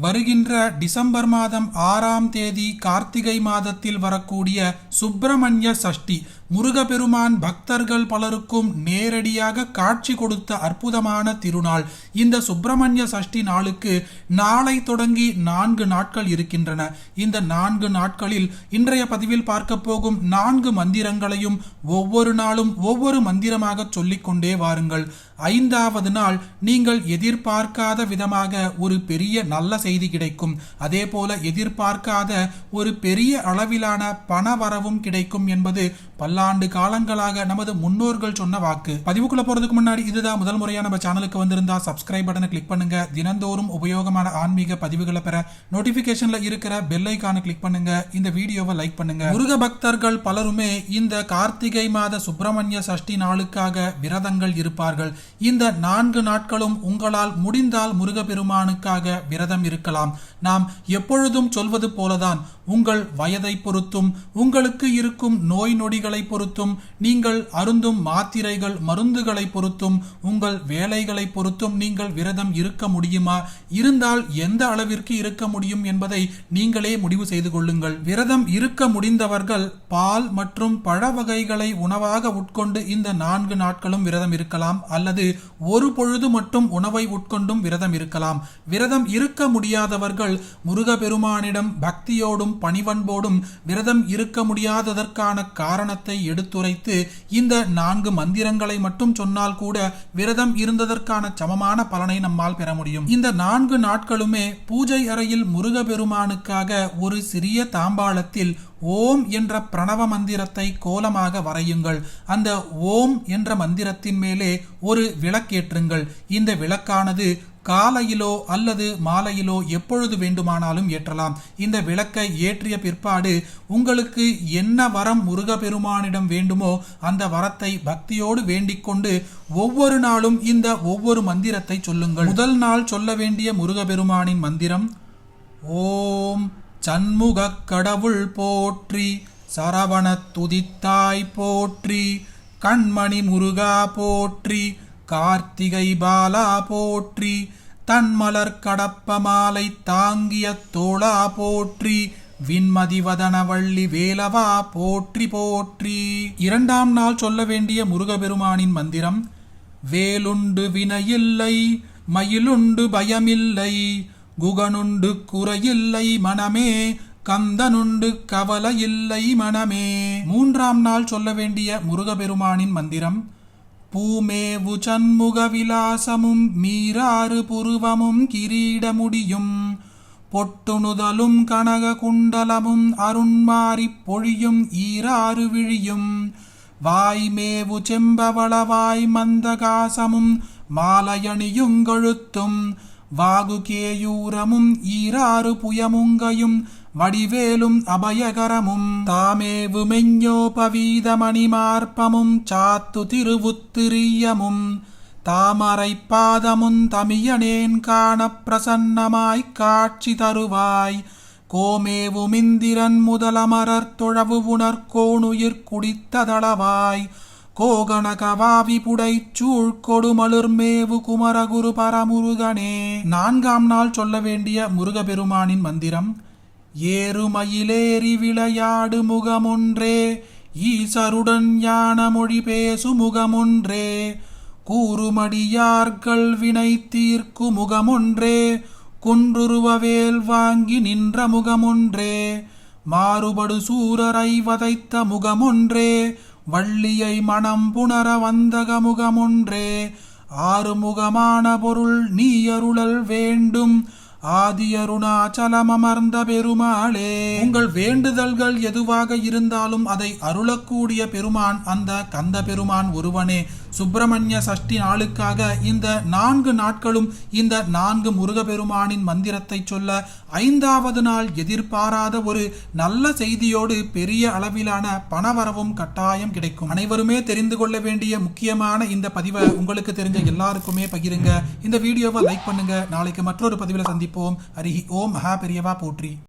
வருகின்ற டிசம்பர் மாதம் ஆறாம் தேதி கார்த்திகை மாதத்தில் வரக்கூடிய சுப்பிரமணிய சஷ்டி. முருகப்பெருமான் பக்தர்கள் பலருக்கும் நேரடியாக காட்சி கொடுத்த அற்புதமான திருநாள். இந்த சுப்பிரமணிய சஷ்டி நாளுக்கு நாளை தொடங்கி நான்கு நாட்கள் இருக்கின்றன. இந்த நான்கு நாட்களில் இன்றைய பதிவில் பார்க்க போகும் நான்கு மந்திரங்களையும் ஒவ்வொரு நாளும் ஒவ்வொரு மந்திரமாக சொல்லிக்கொண்டே வாருங்கள். ஐந்தாவது நாள் நீங்கள் எதிர்பார்க்காத விதமாக ஒரு பெரிய நல்ல செய்தி கிடைக்கும். அதே போல எதிர்பார்க்காத ஒரு பெரிய அளவிலான பண வரவும் கிடைக்கும் என்பது பல்லாண்டு காலங்களாக நமது முன்னோர்கள் சொன்ன வாக்கு. பதிவுக்குள்ள போறதுக்கு முன்னாடி இதுதான் முதல் முறையா நம்ம சேனலுக்கு வந்திருந்தா சப்ஸ்கிரைப் பட்டனை கிளிக் பண்ணுங்க. தினந்தோறும் உபயோகமான ஆன்மீக பதிவுகளை பெற நோட்டிபிகேஷன்ல இருக்கிற பெல் ஐக்கான கிளிக் பண்ணுங்க. இந்த வீடியோவை லைக் பண்ணுங்க. முருக பக்தர்கள் பலருமே இந்த கார்த்திகை மாத சுப்பிரமணிய சஷ்டி நாளுக்காக விரதங்கள் இருப்பார்கள். இந்த நான்கு நாட்களும் உங்களால் முடிந்தால் முருகப்பெருமானுக்காக விரதம் இருக்கலாம். நாம் எப்பொழுதும் சொல்வது போலதான் உங்கள் வயதை பொறுத்தும் உங்களுக்கு இருக்கும் நோய் நொடிகளை பொறுத்தும் நீங்கள் அருந்தும் மாத்திரைகள் மருந்துகளை பொறுத்தும் உங்கள் வேலைகளை பொறுத்தும் நீங்கள் விரதம் இருக்க முடியுமா? இருந்தால் எந்த அளவிற்கு இருக்க முடியும் என்பதை நீங்களே முடிவு செய்து கொள்ளுங்கள். விரதம் இருக்க முடிந்தவர்கள் பால் மற்றும் பழ வகைகளை உணவாக உட்கொண்டு இந்த நான்கு நாட்களும் விரதம் இருக்கலாம். அல்லது ஒரு பொழுது மட்டும் உணவை உட்கொண்டும் விரதம் இருக்கலாம். விரதம் இருக்க முடியாதவர்கள் முருகபெருமானிடம் பக்தியோடும் பணிவன்போடும் விரதம் இருக்க முடியாததற்கான காரணத்தை எடுத்துரைத்து இந்த நான்கு மந்திரங்களை மட்டும் சொன்னால் கூட விரதம் இருந்ததற்கான சமமான பலனை நம்மால் பெற முடியும். இந்த நான்கு நாட்களுமே பூஜை அறையில் முருகபெருமானுக்காக ஒரு சிறிய தாம்பாளத்தில் ஓம் என்ற பிரணவ மந்திரத்தை கோலமாக வரையுங்கள். அந்த ஓம் என்ற மந்திரத்தின் மேலே ஒரு விளக்கேற்றுங்கள். இந்த விளக்கானது காலையிலோ அல்லது மாலையிலோ எப்பொழுது வேண்டுமானாலும் ஏற்றலாம். இந்த விளக்கை ஏற்றிய பிற்பாடு உங்களுக்கு என்ன வரம் முருகப்பெருமானிடம் வேண்டுமோ அந்த வரத்தை பக்தியோடு வேண்டிக்கொண்டு ஒவ்வொரு நாளும் இந்த ஒவ்வொரு மந்திரத்தை சொல்லுங்கள். முதல் நாள் சொல்ல வேண்டிய முருகப்பெருமானின் மந்திரம் ஓம் சண்முகக் கடவுள் போற்றி சரவண துதித்தாய் போற்றி கண்மணி முருகா போற்றி கார்த்திகை பாலா போற்றி தன்மலர் கடப்ப மாலை தாங்கிய தோளா போற்றி விண்மதிவதனவள்ளி வேலவா போற்றி போற்றி. இரண்டாம் நாள் சொல்ல வேண்டிய முருகபெருமானின் மந்திரம் வேலுண்டு வினையில்லை மயிலுண்டு பயமில்லை குகனுண்டு குறையில்லை மனமே கந்தனுண்டு கவலையில்லை மனமே. மூன்றாம் நாள் சொல்ல வேண்டிய முருகபெருமானின் மந்திரம் பூமேவு சண்முக விலாசமும் மீராறு புருவமும் கிரீடமுடியும். பொட்டுணுதலும் கனக குண்டலமும் அருண்மாறிப் பொழியும் ஈராறு விழியும். வாய்மேவு செம்பவளவாய் மந்தகாசமும் மாலையணியுங்கழுத்தும் வாகுகேயூரமும் ஈராறு புயமுங்கையும் வடிவேலும் அபயகரமும் தாமேவு மெஞ்ஞோபவீதமணிமார்ப்பமும் சாத்து திருவுத்திரியமும் தாமரை பாதமும் தமியனேன் காண பிரசன்னமாய்க் காட்சி தருவாய் கோமேவுமிந்திரன் முதலமரர் தொழவு உணர்கோணுயிர் குடித்ததளவாய் கோகணகவாவி புடைச் சூழ் கொடுமலுர்மேவு குமரகுரு பரமுருகனே நான்காம் நாள் சொல்ல வேண்டிய முருகபெருமானின் மந்திரம் ஏறுமயிலேறி விளையாடு முகமொன்றே ஈசருடன் யான மொழி பேசு முகமொன்றே கூறுமடியார்கள் வினை தீர்க்கு முகமொன்றே குன்றுருவவேல் வாங்கி நின்ற முகமொன்றே மாறுபடு சூரரை வதைத்த முகமொன்றே வள்ளியை மனம் புணர வந்தக முகமொன்றே ஆறுமுகமான பொருள் நீ அருளல் வேண்டும். ஆதியருணாச்சலம் அமர்ந்த பெருமாளே உங்கள் வேண்டுதல்கள் எதுவாக இருந்தாலும் அதை அருளக்கூடிய பெருமான் அந்த கந்த பெருமான் ஒருவனே. சுப்பிரமணிய சஷ்டி நாளுக்காக இந்த நான்கு நாட்களும் இந்த நான்கு முருகப்பெருமானின் மந்திரத்தை சொல்ல ஐந்தாவது நாள் எதிர்பாராத ஒரு நல்ல செய்தியோடு பெரிய அளவிலான பணவரவும் கட்டாயம் கிடைக்கும். அனைவருமே தெரிந்து கொள்ள வேண்டிய முக்கியமான இந்த பதிவை உங்களுக்கு தெரிஞ்ச எல்லாருக்குமே பகிருங்க. இந்த வீடியோவை லைக் பண்ணுங்க. நாளைக்கு மற்றொரு பதிவில் சந்திப்போம். அருகி ஓம். மகா பெரியவா போற்றி.